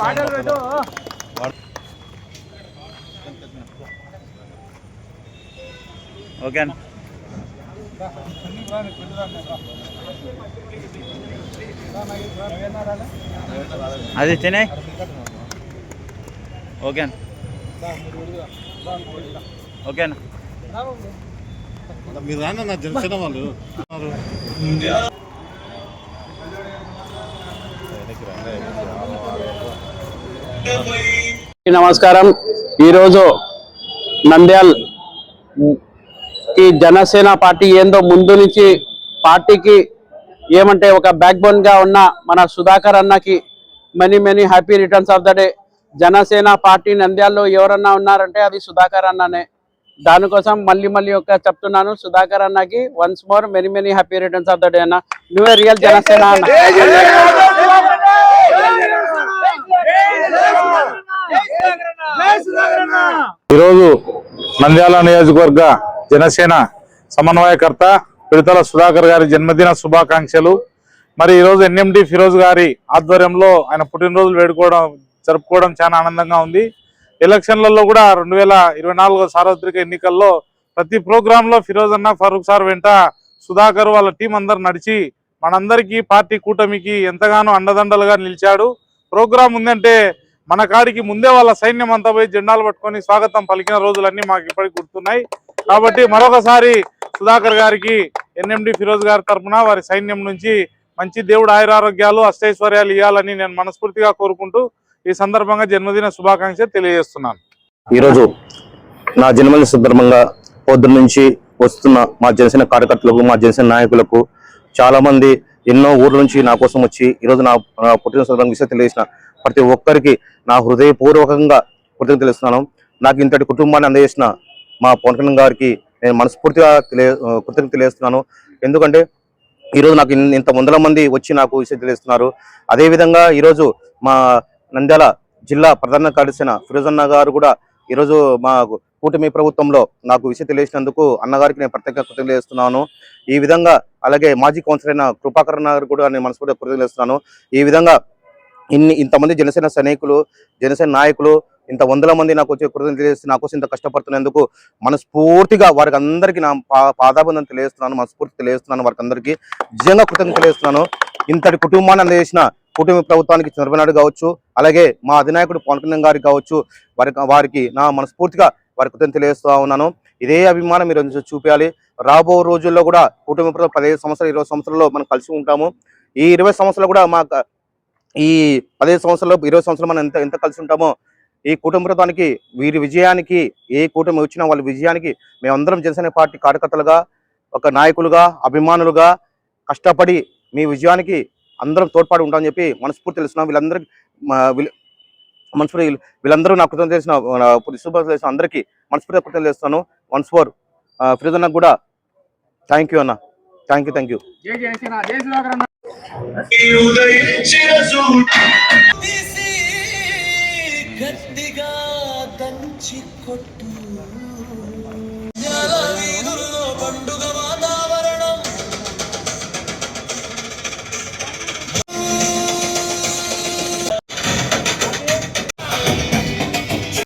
పాటలు పెట్టు ఓకే అన్న. అది తినే. ఓకే అన్న. ఓకే మీరు రాను నా జనసేన వాళ్ళు. నమస్కారం. ఈరోజు నంద్యాల్ ఈ జనసేన పార్టీ ఏందో ముందు నుంచి పార్టీకి ఏమంటే ఒక బ్యాక్ బోన్గా ఉన్న మన సుధాకర్ అన్నకి many many happy returns of the day Janasena party నంద్యాల్లో ఎవరన్నా ఉన్నారంటే అది సుధాకర్ అన్ననే. దానికోసం మళ్ళీ మళ్ళీ ఒక చెప్తున్నాను. సుధాకర్ అన్నకి once more many many happy returns of the day అన్న. నువ్వే రియల్ జనసేన అన్న. ఈరోజు నంద్యాల నియోజకవర్గ జనసేన సమన్వయకర్త పిడతల సుధాకర్ గారి జన్మదిన శుభాకాంక్షలు. మరి ఈరోజు ఎన్ఎండి ఫిరోజ్ గారి ఆధ్వర్యంలో ఆయన పుట్టినరోజులు వేడుకోవడం జరుపుకోవడం చాలా ఆనందంగా ఉంది. ఎలక్షన్లలో కూడా రెండు వేల ఇరవై నాలుగో సార్వత్రిక ఎన్నికల్లో ప్రతి ప్రోగ్రాంలో ఫిరోజ్ అన్న ఫరూక్ సార్ వెంట సుధాకర్ వాళ్ళ టీం అందరు నడిచి మనందరికీ పార్టీ కూటమికి ఎంతగానో అండదండలుగా నిలిచాడు. ప్రోగ్రాం ఉందంటే మన కాడికి ముందే వాళ్ళ సైన్యం అంతా పోయి జెండాలు పట్టుకొని స్వాగతం పలికిన రోజులన్నీ మాకు ఇప్పటికి గుర్తున్నాయి. కాబట్టి మరొకసారి సుధాకర్ గారికి ఎన్ఎండి ఫిరోజ్ గారి తరఫున వారి సైన్యం నుంచి మంచి దేవుడు ఆయురారోగ్యాలు అష్టైశ్వర్యాలు ఇవ్వాలని నేను మనస్ఫూర్తిగా కోరుకుంటూ ఈ సందర్భంగా జన్మదిన శుభాకాంక్షలు తెలియజేస్తున్నాను. ఈరోజు నా జన్మదిన సందర్భంగా పొద్దున్న నుంచి వస్తున్న మా జనసేన కార్యకర్తలకు మా జనసేన నాయకులకు చాలామంది ఎన్నో ఊర్ల నుంచి నా కోసం వచ్చి ఈరోజు నా పుట్టిన సందర్భంగా విషయం తెలియజేసిన ప్రతి ఒక్కరికి నా హృదయపూర్వకంగా కృతజ్ఞత తెలుస్తున్నాను. నాకు ఇంతటి కుటుంబాన్ని అందజేసిన మా పవన్ కళ్యాణ్ గారికి నేను మనస్ఫూర్తిగా తెలియ కృతజ్ఞత తెలియజేస్తున్నాను. ఎందుకంటే ఈరోజు నాకు ఇంత వందల మంది వచ్చి నాకు విషయం తెలియజేస్తున్నారు అదేవిధంగా ఈరోజు మా నంద్యాల జిల్లా ప్రధాన కార్యదర్శిన ఫిరోజన్న గారు కూడా ఈరోజు మా కూటమి ప్రభుత్వంలో నాకు విషయం తెలియజేసినందుకు అన్నగారికి నేను ప్రత్యేక కృతజ్ఞతలు చేస్తున్నాను ఈ విధంగా అలాగే మాజీ కౌన్సిలర్ అయిన కృపాకరణ గారు కూడా నేను మనస్ఫూర్తిగా కృతజ్ఞతలు చేస్తున్నాను ఈ విధంగా ఇన్ని ఇంతమంది జనసేన సైనికులు జనసేన నాయకులు ఇంత వందల మంది నాకు వచ్చి కృతజ్ఞత తెలియజేసి నా కోసం ఇంత కష్టపడుతున్నందుకు మనస్ఫూర్తిగా వారికి అందరికీ నా పా- పాదాబంధం తెలియజేస్తున్నాను మనస్ఫూర్తి తెలియజేస్తున్నాను వారికి అందరికీ. నిజంగా కృతజ్ఞత తెలియజేస్తున్నాను. ఇంతటి కుటుంబాన్ని అందజేసిన కుటుంబ ప్రభుత్వానికి చంద్రబాబు కావచ్చు అలాగే మా అధినాయకుడు పవన్ కళ్యాణ్ గారికి కావచ్చు వారికి వారికి నా మనస్ఫూర్తిగా వారి కృతజ్ఞత తెలియజేస్తూ ఉన్నాను. ఇదే అభిమానం మీరు చూపించాలి. రాబో రోజుల్లో కూడా కుటుంబ ప్రభుత్వం పదిహేను సంవత్సరాలు ఇరవై సంవత్సరాల్లో మనం కలిసి ఉంటాము. ఈ ఇరవై సంవత్సరాలు కూడా మా ఈ పదిహేను సంవత్సరాలు ఇరవై సంవత్సరాలు మనం ఎంత ఎంత కలిసి ఉంటామో ఈ కుటుంబానికి వీరి విజయానికి ఏ కూటమి వచ్చినా వాళ్ళ విజయానికి మేమందరం జనసేన పార్టీ కార్యకర్తలుగా ఒక నాయకులుగా అభిమానులుగా కష్టపడి మీ విజయానికి అందరం తోడ్పాటు ఉంటామని చెప్పి మనస్ఫూర్తి తెలుస్తున్నాం. వీళ్ళందరికీ మనస్ఫూర్తి వీళ్ళందరూ నాకు కృతజ్ఞత తెలిసిన శుభాకాంక్షలు అందరికీ మనస్ఫూర్తి కృతజ్ఞత చేస్తాను వన్స్ ఫోర్ ఫిరోజ్ అన్నకు కూడా థ్యాంక్ యూ అన్న థ్యాంక్ యూ థ్యాంక్ యూ తీసి గట్టిగా దంచి కొట్టు.